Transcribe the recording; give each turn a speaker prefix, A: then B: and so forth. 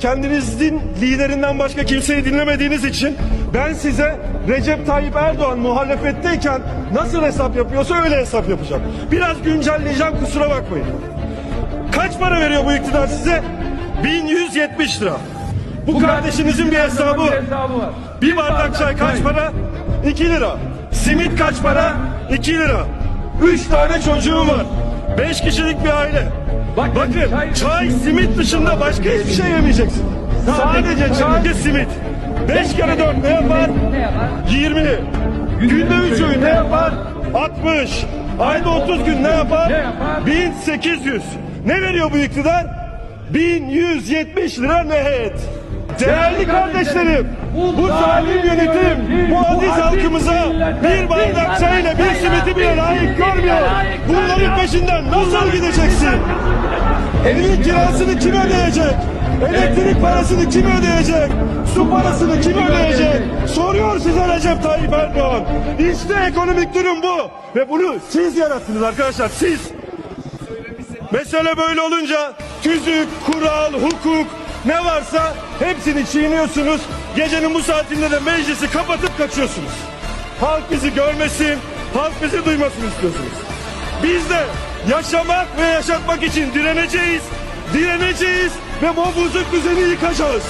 A: kendinizin liderinden başka kimseyi dinlemediğiniz için ben size Recep Tayyip Erdoğan muhalefetteyken nasıl hesap yapıyorsa öyle hesap yapacağım. Biraz güncelleyeceğim kusura bakmayın. Kaç para veriyor bu iktidar size? 1170 lira. Bu kardeşinizin bir hesabı var. Bir bardak çay kaç para? 2 lira. Simit kaç para? 2 lira. 3 tane çocuğum var. 5 kişilik bir aile.
B: Bakın,
A: Bakın
B: çay-
A: çay, simit dışında başka hiçbir şey yemeyeceksin. Sadece çay, simit. 5 kere 4 ne yapar?
B: Ne yapar?
A: 20. Günde 3 öğün ne yapar? 60. Ayda 30 gün ne yapar?
B: Ne yapar?
A: 1800. Ne veriyor bu iktidar? 1170 lira net. Değerli kardeşlerim, bu zalim yönetim, bu aziz halkımıza bir bardak çayla bir simiti bile layık görmüyor. Bunların peşinden nasıl gideceksin? Evin kirasını kim ödeyecek? Elektrik parasını kim ödeyecek? Su parasını kim ödeyecek? Soruyor size Recep Tayyip Erdoğan. İşte ekonomik durum bu. Ve bunu siz yarattınız arkadaşlar, siz. Mesele böyle olunca tüzük, kural, hukuk ne varsa hepsini çiğniyorsunuz. Gecenin bu saatinde de meclisi kapatıp kaçıyorsunuz. Halk bizi görmesin, halk bizi duymasın istiyorsunuz. Biz de yaşamak ve yaşatmak için direneceğiz, direneceğiz ve bu bozuk düzeni yıkacağız.